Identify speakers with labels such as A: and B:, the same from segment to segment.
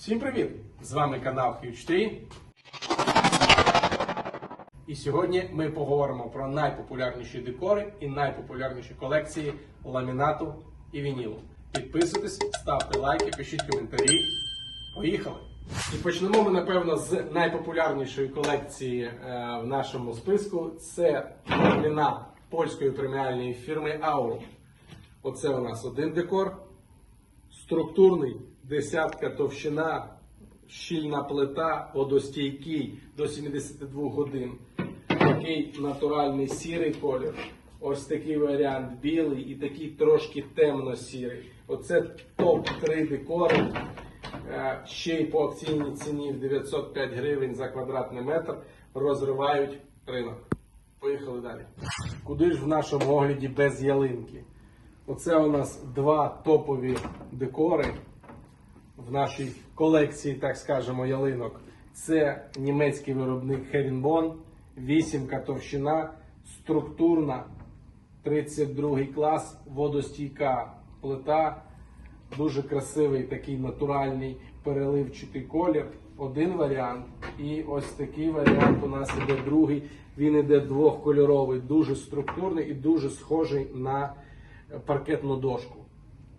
A: Всім привіт! З вами канал Huge3. І сьогодні ми поговоримо про найпопулярніші декори і найпопулярніші колекції ламінату і вінілу. Підписуйтесь, ставте лайки, пишіть коментарі. Поїхали! І почнемо ми, напевно, з найпопулярнішої колекції е, в нашому списку. Це ламінат польської преміальної фірми Auro. Оце у нас один декор. Структурний, десятка товщина, щільна плита, водостійкий до 72 годин. Такий натуральний сірий колір. Ось такий варіант білий і такий трошки темно-сірий. Оце топ-3 декори. Е, Ще й по акційній ціні в 905 гривень за квадратний метр розривають ринок. Поїхали далі. Куди ж в нашому огляді без ялинки? Оце у нас два топові декори в нашій колекції, так скажемо, ялинок. Це німецький виробник Herringbone, вісімка товщина, структурна, 32 клас, водостійка плита, дуже красивий такий натуральний переливчатий колір. Один варіант. І ось такий варіант у нас іде другий. Він іде двохкольоровий, дуже структурний і дуже схожий на паркетну дошку.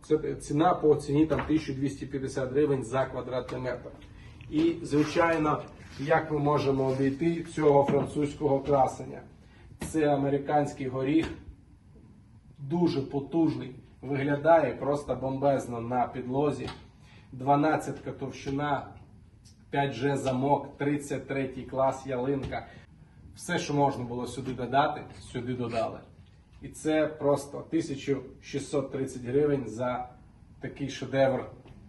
A: Це ціна по ціні там 1250 гривень за квадратний метр. І, звичайно, як ми можемо обійти цього французького красення? Це американський горіх, дуже потужний, виглядає просто бомбезно на підлозі. 12 товщина, 5G замок, 33 клас ялинка. Все, що можна було сюди додати, сюди додали. І це просто 1630 гривень за такий шедевр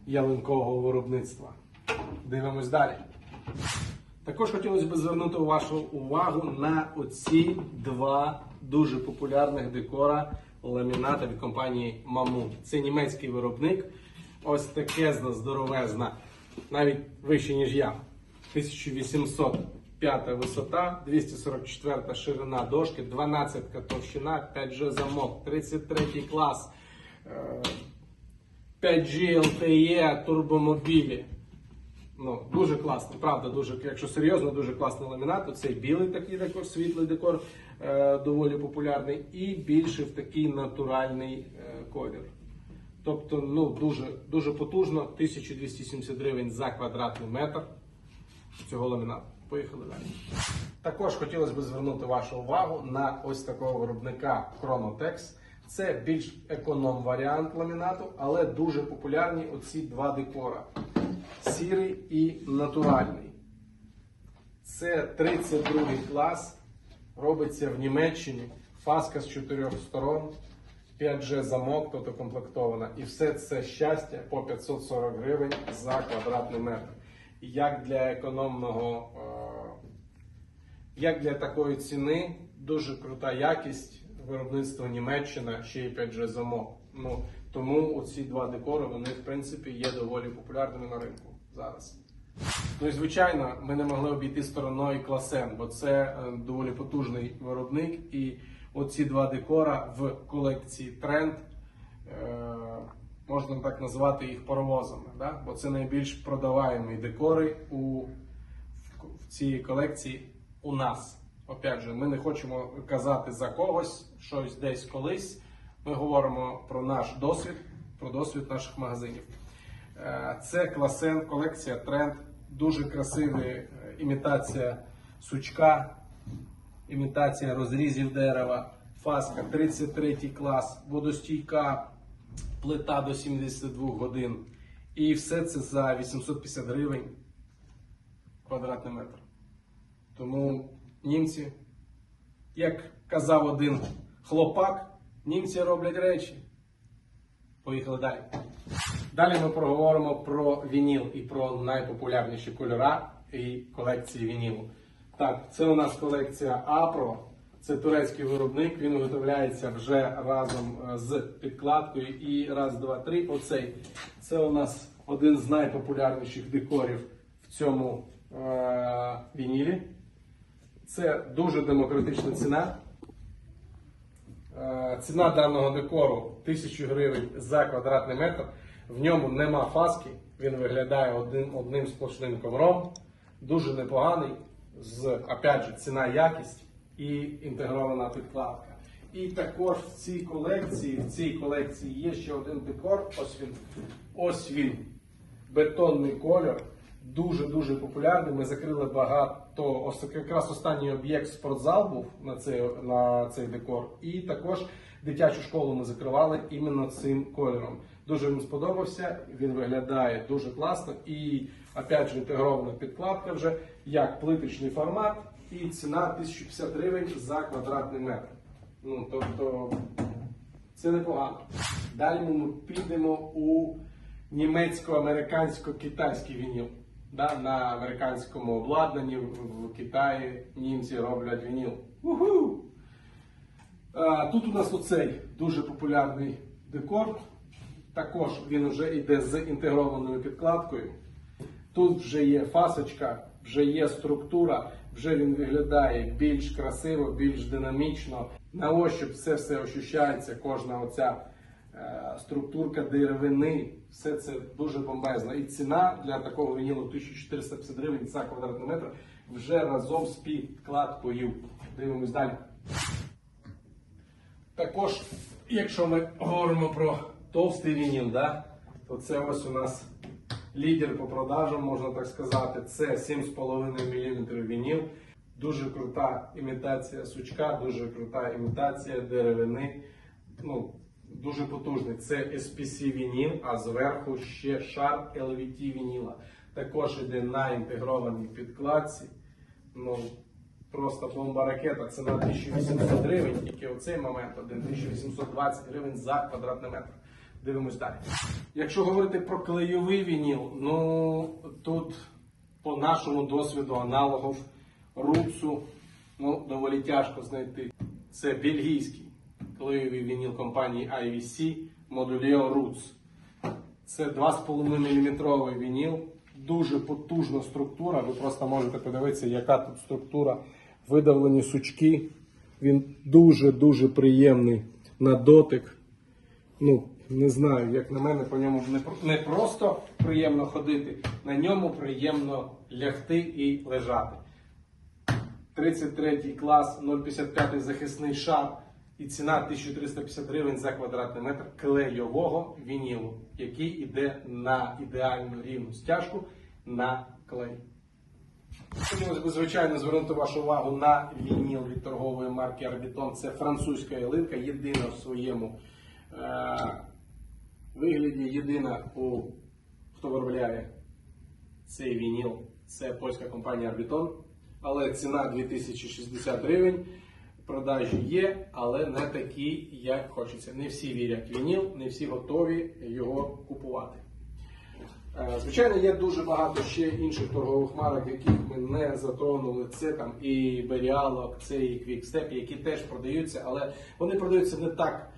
A: ялинкового виробництва. Дивимось далі. Також хотілося б звернути вашу увагу на оці два дуже популярних декора ламіната від компанії Mamu. Це німецький виробник. Ось такезна, здоровезна, навіть вище, ніж я. 1805 висота, 244 ширина дошки, 12 товщина, 5G замок, 33 клас, е, 5G LTE турбомобілі. Ну, дуже класно, правда, дуже, якщо серйозно, дуже класний ламінат. Оцей білий такий декор, світлий декор, е, доволі популярний, і більше в такий натуральний е, колір. Тобто, ну, дуже, дуже потужно, 1270 гривень за квадратний метр цього ламінату. Поїхали далі. Також хотілося б звернути вашу увагу на ось такого виробника Chronotex. Це більш економ варіант ламінату, але дуже популярні оці два декора: сірий і натуральний. Це 32 клас, робиться в Німеччині, фаска з чотирьох сторон, 5G замок, тобто комплектована. І все це щастя по 540 гривень за квадратний метр. Як для економного, е, як для такої ціни, дуже крута якість виробництва Німеччина, ще й 5G замок. Ну, тому оці два декори, вони в принципі є доволі популярними на ринку зараз. Ну і звичайно, ми не могли обійти стороною класен, бо це е, доволі потужний виробник. І оці два декора в колекції тренд можна так назвати їх паровозами, да? бо це найбільш продаваємі декори у, в, в цій колекції у нас. Опять же, ми не хочемо казати за когось щось десь колись. Ми говоримо про наш досвід, про досвід наших магазинів. Е, Це класен, колекція тренд, дуже красива е, імітація сучка, імітація розрізів дерева, фаска 33 клас, водостійка, плита до 72 годин. І все це за 850 гривень квадратний метр. Тому німці, як казав один хлопак, німці роблять речі. Поїхали далі. Далі ми проговоримо про вініл і про найпопулярніші кольора і колекції вінілу. Так, це у нас колекція Апро. Це турецький виробник. Він виготовляється вже разом е, з підкладкою. І раз, два, три. Оцей. Це у нас один з найпопулярніших декорів в цьому е- вінілі. Це дуже демократична ціна. Е, Ціна даного декору 1000 гривень за квадратний метр. В ньому нема фаски, Він виглядає одним, одним сплошним ковром. Дуже непоганий. З опять же, ціна якість і інтегрована підкладка. І також в цій колекції, в цій колекції є ще один декор. Ось він. Ось він. Бетонний кольор. Дуже-дуже популярний. Ми закрили багато. Ось якраз останній об'єкт спортзал був на цей, на цей декор. І також дитячу школу ми закривали іменно цим кольором. Дуже він сподобався. Він виглядає дуже класно. І опять же інтегрована підкладка вже як плиточний формат. І ціна 1050 гривень за квадратний метр. Ну, тобто це непогано. Далі ми підемо у німецько-американсько-китайський вініл. Да, на американському обладнанні в, Китаї німці роблять вініл. Уху! А, тут у нас оцей дуже популярний декор. Також він вже йде з інтегрованою підкладкою. Тут вже є фасочка, вже є структура, вже він виглядає більш красиво, більш динамічно. На ощуп все все ощущається, кожна оця е, структурка деревини, все це дуже бомбезно. І ціна для такого вінілу 1450 гривень за квадратний метр вже разом з підкладкою. Дивимось далі. Також, якщо ми говоримо про товстий вініл, да, то це ось у нас лідер по продажам, можна так сказати. Це 7,5 мм вініл. Дуже крута імітація сучка, дуже крута імітація деревини. Ну, дуже потужний. Це SPC вініл, а зверху ще шар LVT вініла. Також йде на інтегрованій підкладці. Ну, Просто бомба ракета, ціна 1800 гривень, тільки оцей момент один 1820 гривень за квадратний метр. Дивимось далі. Якщо говорити про клейовий вініл, ну тут по нашому досвіду аналогів рупсу ну, доволі тяжко знайти. Це бельгійський клейовий вініл компанії IVC Moduleo Roots. Це 2,5 мм вініл, дуже потужна структура. Ви просто можете подивитися, яка тут структура. Видавлені сучки. Він дуже-дуже приємний на дотик. Ну, не знаю, як на мене, по ньому не просто приємно ходити, на ньому приємно лягти і лежати. 33 клас, 0,55 захисний шар і ціна 1350 гривень за квадратний метр клейового вінілу, який іде на ідеальну рівну стяжку на клей. Хотілося б, звичайно, звернути вашу увагу на вініл від торгової марки Арбітон. Це французька ялинка, єдина в своєму е- вигляді, єдина, у, хто виробляє цей вініл. Це польська компанія Арбітон. Але ціна 2060 гривень. Продажі є, але не такі, як хочеться. Не всі вірять вініл, не всі готові його купувати. Е, Звичайно, є дуже багато ще інших торгових марок, яких ми не затронули. Це там і Беріалок, це і Квікстеп, які теж продаються, але вони продаються не так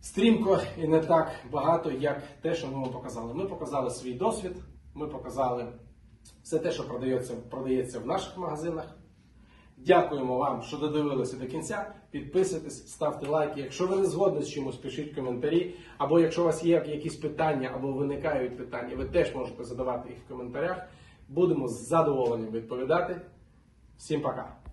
A: стрімко і не так багато, як те, що ми вам показали. Ми показали свій досвід, ми показали все те, що продається, продається в наших магазинах. Дякуємо вам, що додивилися до кінця. Підписуйтесь, ставте лайки. Якщо ви не згодні з чимось, пишіть коментарі. Або якщо у вас є якісь питання або виникають питання, ви теж можете задавати їх в коментарях. Будемо з задоволенням відповідати. Всім пока!